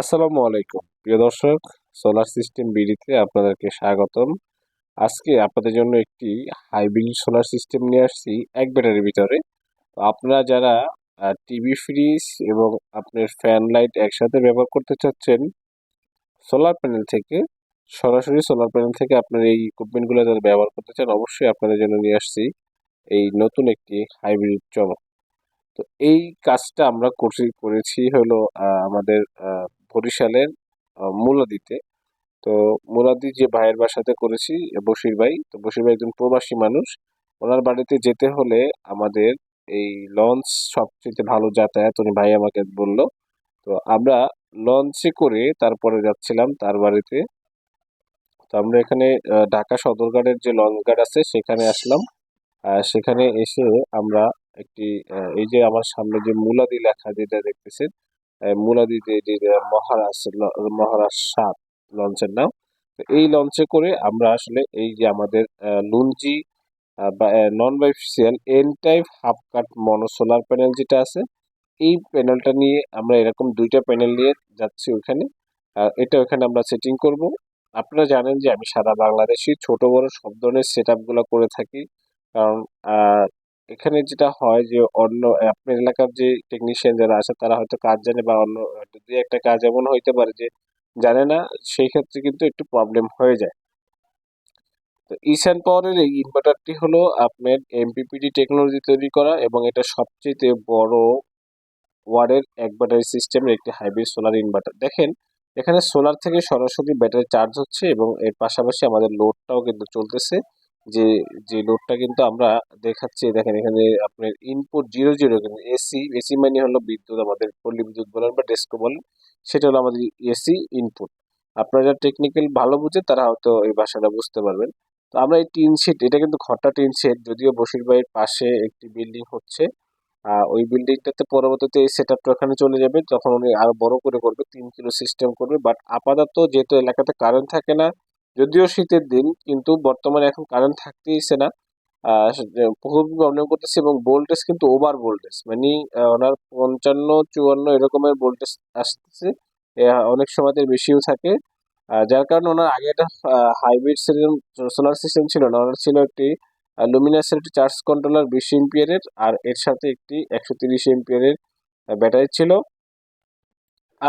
আসসালামু আলাইকুম। প্রিয় দর্শক সোলার সিস্টেম বিডিতে আপনাদেরকে স্বাগতম। আজকে আপনাদের জন্য একটি হাইব্রিড সোলার সিস্টেম নিয়ে আসছি, এক ব্যাটারির ভিতরে। তো আপনারা যারা টিভি ফ্রিজ এবং আপনার ফ্যান লাইট একসাথে ব্যবহার করতে চাচ্ছেন সোলার প্যানেল থেকে, সরাসরি সোলার প্যানেল থেকে আপনার এই ইকুইপমেন্টগুলো যারা ব্যবহার করতে চান, অবশ্যই আপনাদের জন্য নিয়ে আসছি এই নতুন একটি হাইব্রিড চমক। তো এই কাজটা আমরা করছি, করেছি হলো আমাদের বরিশালের মুলাদিতে। তো মুলাদি যে ভাইয়ের বাসাতে করেছি বশির ভাই, তো বশির ভাই একজন প্রবাসী মানুষ। ওনার বাড়িতে যেতে হলে আমাদের এই লঞ্চ সবচেয়ে ভালো যাতায়াত উনি ভাই আমাকে বলল। তো আমরা লঞ্চে করে তারপরে যাচ্ছিলাম তার বাড়িতে। তো আমরা এখানে ঢাকা সদরঘাটের যে লঞ্চ ঘাট আছে, সেখানে আসলাম। সেখানে এসে আমরা একটি এই যে আমার সামনে যে মুলাদি লেখা যেটা দেখতেছেন মুলাদি যে মহারাজ মহারাজ সাত লঞ্চের নাম এই লঞ্চে করে আমরা আসলে এই যে আমাদের লুঞ্জি বা non bifacial N type half cut mono solar panel যেটা আছে, এই প্যানেলটা নিয়ে আমরা এরকম দুইটা প্যানেল নিয়ে যাচ্ছি ওখানে এটা ওখানে আমরা সেটিং করব। আপনারা জানেন যে আমি সারা বাংলাদেশে ছোট বড় সব ধরনের সেট করে থাকি। কারণ এখানে যেটা হয় যে অন্য, আপনার এলাকার যে টেকনিশিয়ান যারা আছে, তারা হয়তো কাজ জানে বা অন্য দুই একটা কাজ এমন হইতে পারে যে জানে না, সেই ক্ষেত্রে কিন্তু একটু প্রবলেম হয়ে যায়। তো ইসান পাওয়ারের এই ইনভার্টারটি হলো আপনার এমপিপিডি টেকনোলজি তৈরি করা এবং এটা সবচেয়ে বড় ওয়ার্ডের এক ব্যাটারি সিস্টেমের একটি হাইব্রিড সোলার ইনভার্টার দেখেন, এখানে সোলার থেকে সরাসরি ব্যাটারি চার্জ হচ্ছে এবং এর পাশাপাশি আমাদের লোডটাও কিন্তু চলতেছে। যে যে লোডটা কিন্তু আমরা দেখাচ্ছি, দেখেন এখানে আপনার ইনপুট জিরো জিরো কিন্তু এসি এসি মানে হলো বিদ্যুৎ, আমাদের পল্লী বিদ্যুৎ বলেন বা ডেস্কো বলেন, সেটা হলো আমাদের এসি ইনপুট আপনারা টেকনিক্যাল ভালো বুঝে, তারা হয়তো এই ভাষাটা বুঝতে পারবেন। তো আমরা এই টিন শেড, এটা কিন্তু ঘরটা টিন শেড, যদিও বসির ভাইয়ের পাশে একটি বিল্ডিং হচ্ছে ওই বিল্ডিংটাতে পরবর্তীতে এই সেট ওখানে চলে যাবে, তখন উনি আরও বড় করে করবে, তিন কিলো সিস্টেম করবে বাট আপাতত যেহেতু এলাকাতে কারেন্ট থাকে না যদিও শীতের দিন, কিন্তু বর্তমানে এখন কারেন্ট থাকতেইছে না। খুব প্রবলেম করতেছে এবং ভোল্টেজ কিন্তু ওভার ভোল্টেজ মানে ওনার পঞ্চান্ন, চুয়ান্ন এরকমের ভোল্টেজ আসতেছে। অনেক সময়তে বেশিও থাকে। যার কারণে ওনার আগে একটা হাইব্রিড সোলার সিস্টেম ছিল না। ওনার ছিল একটি লুমিনাসের একটি চার্জ কন্ট্রোলার বিশ এম্পিয়ারের আর এর সাথে একটি একশো তিরিশ এম্পিয়ারের ব্যাটারি ছিল।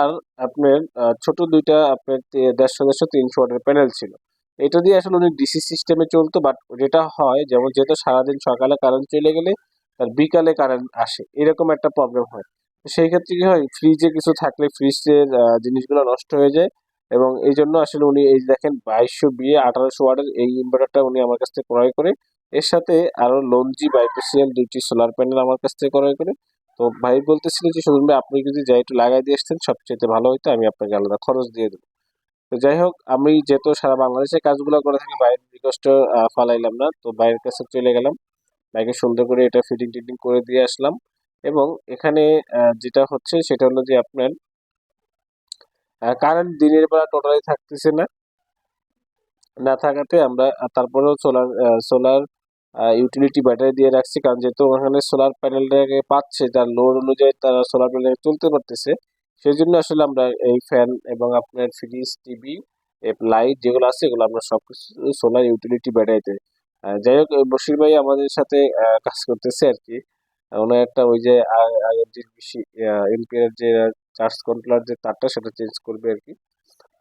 আর আপনার ছোট দুইটা আপনার দেড়শো দেড়শো তিনশো ওয়াটের প্যানেল ছিল। এটা দিয়ে আসলে উনি ডিসি সিস্টেমে চলতো বাট যেটা হয়, যেমন যেহেতু সারাদিন সকালে কারেন্ট চলে গেলে তার বিকালে কারেন্ট আসে, এরকম একটা প্রবলেম হয়। সেই ক্ষেত্রে কি হয় ফ্রিজে কিছু থাকলে ফ্রিজের জিনিসগুলো নষ্ট হয়ে যায়, এবং এই জন্য আসলে উনি এই দেখেন, বাইশশো বিয়ে আঠারোশো ওয়াটের এই ইনভার্টারটা উনি আমার কাছ থেকে ক্রয় করে, এর সাথে আরও লঞ্জি বাইপেসিয়াল দুইটি সোলার প্যানেল আমার কাছ থেকে ক্রয় করে তো ভাই বলতেছিল যে সুজন ভাই, আপনি যদি যাই একটু লাগাই দিয়ে আসতেন সবচেয়ে ভালো হতো আমি আপনাকে আলাদা খরচ দিয়ে দেবো। তো যাই হোক, আমি যেহেতু সারা বাংলাদেশে কাজগুলো করে থাকি, বাইরের রিকোয়েস্ট ফালাইলাম না। তো বাইরের কাছে চলে গেলাম। বাইকে সুন্দর করে এটা ফিটিং টিটিং করে দিয়ে আসলাম। এবং এখানে যেটা হচ্ছে, সেটা হলো যে, আপনার কারেন্ট দিনের বেলা টোটালি থাকতেছে না। না থাকাতে আমরা তারপরেও সোলার সোলার ইউটিলিটি ব্যাটারি দিয়ে রাখছি, কারণ যেহেতু ওখানে সোলার প্যানেলটাকে পাচ্ছে তার লোড অনুযায়ী তারা সোলার প্যানেল চলতে পারতেছে। সেই জন্য আসলে আমরা এই ফ্যান এবং আপনার ফ্রিজ টিভি লাইট যেগুলো আছে, এগুলো আমরা সব কিছু সোলার ইউটিলিটি ব্যাটারিতে যাই হোক, বশির ভাই আমাদের সাথে কাজ করতেছে আর কি। ওনার একটা ওই যে আগের যে বেশি এমপিয়ার যে চার্জ কন্ট্রোলার যে তারটা, সেটা চেঞ্জ করবে আর কি।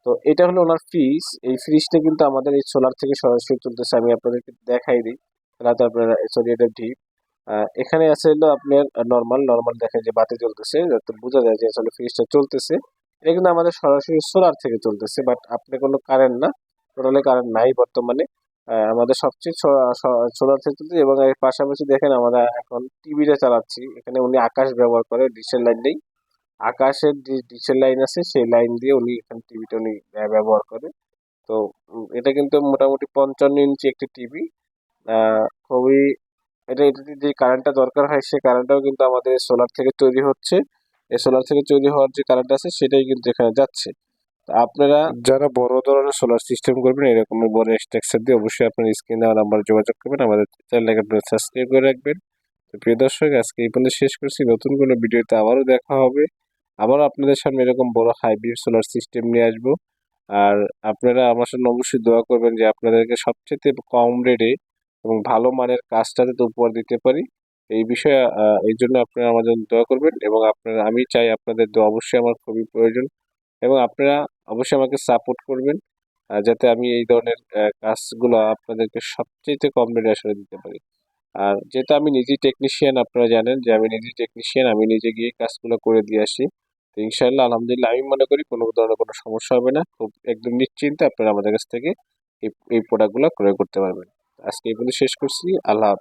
তো এটা হলো ওনার ফ্রিজ এই ফ্রিজটা কিন্তু আমাদের এই সোলার থেকে সরাসরি চলতেছে আমি আপনাদেরকে দেখাই দিই। রাতে আপনারা সরি ডিপ এখানে আছে হলো আপনার নর্মাল নর্মাল দেখেন যে বাতি জ্বলতেছে যাতে বোঝা যায় যে আসলে ফ্রিজটা চলতেছে। এটা কিন্তু আমাদের সরাসরি সোলার থেকে চলতেছে বাট আপনি কোনো কারেন্ট না টোটালি কারেন্ট নাই বর্তমানে। আমাদের সবচেয়ে সোলার থেকে চলছে এবং এর পাশাপাশি দেখেন আমরা এখন টিভিটা চালাচ্ছি। এখানে উনি আকাশ ব্যবহার করে ডিশের লাইন নেই। আকাশের যে ডিশের লাইন আছে, সেই লাইন দিয়ে উনি এখানে টিভিটা উনি ব্যবহার করে। তো এটা কিন্তু মোটামুটি পঞ্চান্ন ইঞ্চি একটি টিভি খুবই এটা এটাতে যে কারেন্টটা দরকার হয়, সেই কারেন্টটাও কিন্তু আমাদের সোলার থেকে তৈরি হচ্ছে। এই সোলার থেকে তৈরি হওয়ার যে কারেন্ট আছে, সেটাই কিন্তু এখানে যাচ্ছে। আপনারা যারা বড় ধরনের সোলার সিস্টেম করবেন এরকম বড় স্ট্রাকচার দিয়ে অবশ্যই আপনার স্ক্রিন দেওয়া নাম্বার যোগাযোগ করবেন, আমাদের চ্যানেলটাকে সাবস্ক্রাইব করে রাখবেন। তো প্রিয় দর্শক, আজকে এই পর্যন্ত শেষ করছি। নতুন কোনো ভিডিওতে আবারও দেখা হবে। আবারও আপনাদের সামনে এরকম বড় হাইব্রিড সোলার সিস্টেম নিয়ে আসব। আর আপনারা আমার সামনে অবশ্যই দোয়া করবেন যে আপনাদেরকে সবচেয়ে কম রেটে এবং ভালো মানের কাজটা যাতে উপহার দিতে পারি। এই বিষয়ে এই জন্য আপনারা আমার জন্য দোয়া করবেন এবং আপনারা, আমি চাই আপনাদের দোয়া অবশ্যই আমার খুবই প্রয়োজন এবং আপনারা অবশ্যই আমাকে সাপোর্ট করবেন যাতে আমি এই ধরনের কাজগুলো আপনাদেরকে সবচেয়ে কম রেটে আসলে দিতে পারি। আর যেহেতু আমি নিজেই টেকনিশিয়ান আপনারা জানেন যে আমি নিজেই টেকনিশিয়ান আমি নিজে গিয়ে কাজগুলো করে দিয়ে আসি। তো ইনশাল্লাহ আলহামদুলিল্লাহ, আমি মনে করি কোনো ধরনের কোনো সমস্যা হবে না। খুব একদম নিশ্চিন্তে আপনারা আমাদের কাছ থেকে এই এই প্রোডাক্টগুলো ক্রয় করতে পারবেন। আজকে এই বলে শেষ করছি আল্লাহ।